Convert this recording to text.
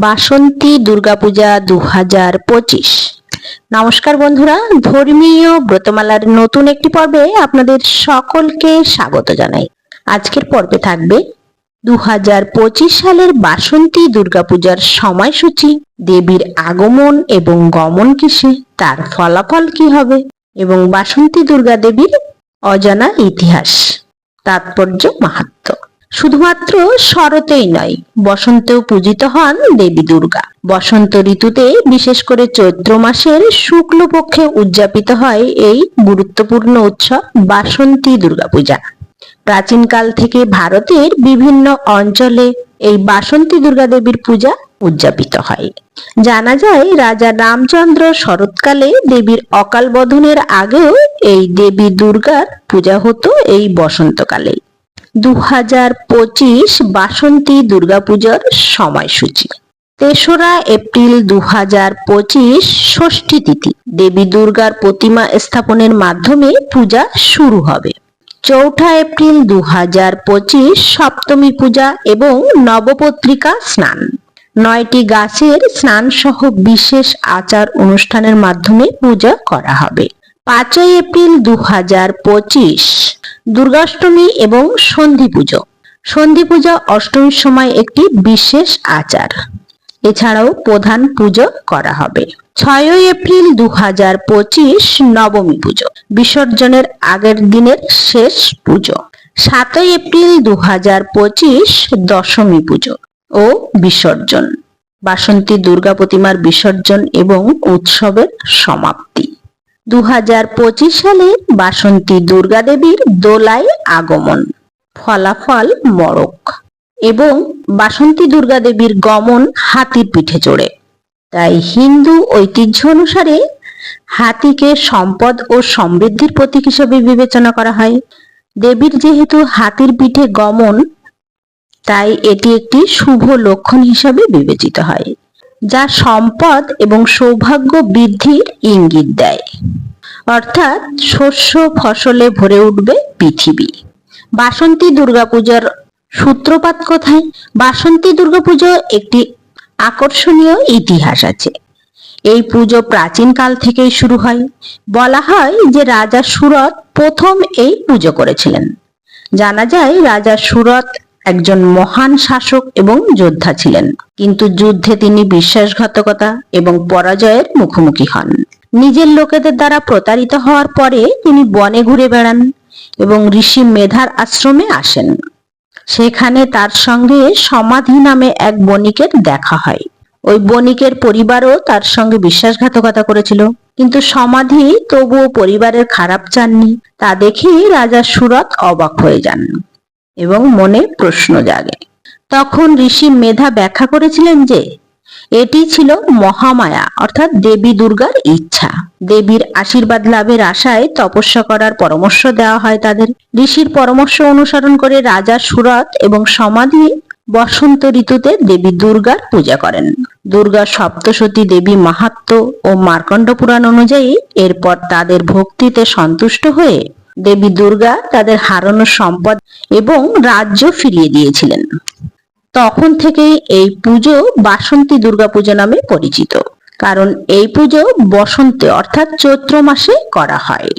বাসন্তী দুর্গাপূজা দু হাজার পঁচিশ। নমস্কার বন্ধুরা, ধর্মীয় ব্রতমালার নতুন একটি পর্বে আপনাদের সকলকে স্বাগত জানাই। আজকের পর্বে থাকবে দু হাজার পঁচিশ সালের বাসন্তী দুর্গাপূজার সময়সূচি, দেবীর আগমন এবং গমন কিসে, তার ফলাফল কি হবে এবং বাসন্তী দুর্গা দেবীর অজানা ইতিহাস, তাৎপর্য মাহাত্ম্য শুধুমাত্র শরতেই নয়, বসন্তেও পূজিত হন দেবী দুর্গা। বসন্ত ঋতুতে, বিশেষ করে চৈত্র মাসের শুক্লপক্ষে উদযাপিত হয় এই গুরুত্বপূর্ণ উৎসব বাসন্তী দুর্গাপূজা। প্রাচীনকাল থেকে ভারতের বিভিন্ন অঞ্চলে এই বাসন্তী দুর্গা দেবীর পূজা উদযাপিত হয়। জানা যায়, রাজা রামচন্দ্র শরৎকালে দেবীর অকাল বোধনের আগেও এই দেবী দুর্গার পূজা হতো এই বসন্তকালে। দু হাজার পঁচিশ বাসন্তী দুর্গাপূজার সময়সূচি। তেসরা এপ্রিল দু হাজার পঁচিশ ষষ্ঠী তিথি। দেবী দুর্গার প্রতিমা স্থাপনের মাধ্যমে পূজা শুরু হবে। চৌঠা এপ্রিল দু হাজার পঁচিশ সপ্তমী পূজা এবং নবপত্রিকা স্নান। নয়টি গাছের স্নান সহ বিশেষ আচার অনুষ্ঠানের মাধ্যমে পূজা করা হবে। পাঁচই এপ্রিল দু হাজার পঁচিশ, দুর্গাষ্টমী এবং সন্ধি পুজো। সন্ধি পূজা অষ্টমীর সময় একটি বিশেষ আচার। এছাড়াও প্রধান পুজো করা হবে। ছয়ই এপ্রিল দু হাজার পঁচিশ, নবমী পুজো, বিসর্জনের আগের দিনের শেষ পুজো। সাতই এপ্রিল দু হাজার পঁচিশ, দশমী পুজো ও বিসর্জন। বাসন্তী দুর্গা প্রতিমার বিসর্জন এবং উৎসবের সমাপ্তি। দু হাজার পঁচিশ সালে বাসন্তী দুর্গা দেবীর দোলায় আগমন, ফলাফল মরক এবং বাসন্তী দুর্গা দেবীর গমন হাতির পিঠে চড়ে। তাই হিন্দু ঐতিহ্য অনুসারে হাতিকে সম্পদ ও সমৃদ্ধির প্রতীক হিসেবে বিবেচনা করা হয়। দেবীর যেহেতু হাতির পিঠে গমন, তাই এটি একটি শুভ লক্ষণ হিসাবে বিবেচিত হয়। যা সম্পদ এবং সৌভাগ্য বৃদ্ধির ইঙ্গিত দেয়। অর্থাৎ শস্য ফসলে ভরে উঠবে পৃথিবী। বাসন্তী দুর্গাপূজার সূত্রপাত কোথায়? বাসন্তী দুর্গাপুজো একটি আকর্ষণীয় ইতিহাস আছে। এই পুজো প্রাচীন কাল থেকেই শুরু হয়। বলা হয় যে রাজা সুরত প্রথম এই পুজো করেছিলেন। জানা যায় রাজা সুরত একজন মহান শাসক এবং যোদ্ধা ছিলেন। কিন্তু যুদ্ধে তিনি বিশ্বাসঘাতকতা এবং পরাজয়ের মুখোমুখি হন। নিজের লোকেদের দ্বারা প্রতারিত হওয়ার পরে তিনি বনে ঘুরে বেড়ান এবং ঋষি মেধার আশ্রমে আসেন। সেখানে তার সঙ্গে সমাধি নামে এক বণিকের দেখা হয়। ওই বণিকের পরিবারও তার সঙ্গে বিশ্বাসঘাতকতা করেছিল। কিন্তু সমাধি তবুও পরিবারের খারাপ চাননি। তা দেখে রাজা সুরত অবাক হয়ে যান। এবং মনে প্রশ্ন জাগে। তখন ঋষি মেধা ব্যাখ্যা করেছিলেন যে, এটি ছিল মহামায়া, অর্থাৎ দেবী দুর্গার ইচ্ছা। দেবীর আশীর্বাদ লাভের আশায় তপস্যা করার পরামর্শ দেওয়া হয় তাদের। ঋষির পরামর্শ অনুসরণ করে রাজা সুরত এবং সমাধি বসন্ত ঋতুতে দেবী দুর্গার পূজা করেন। দুর্গা সপ্তশতী দেবী মাহাত্ম ও মার্কণ্ড পুরাণ অনুযায়ী এরপর তাদের ভক্তিতে সন্তুষ্ট হয়ে দেবী দুর্গা তাদের হারানো সম্পদ এবং রাজ্য ফিরিয়ে দিয়েছিলেন। তখন থেকেই এই পুজো বাসন্তী দুর্গাপুজো নামে পরিচিত। কারণ এই পুজো বসন্তে অর্থাৎ চৈত্র মাসে করা হয়।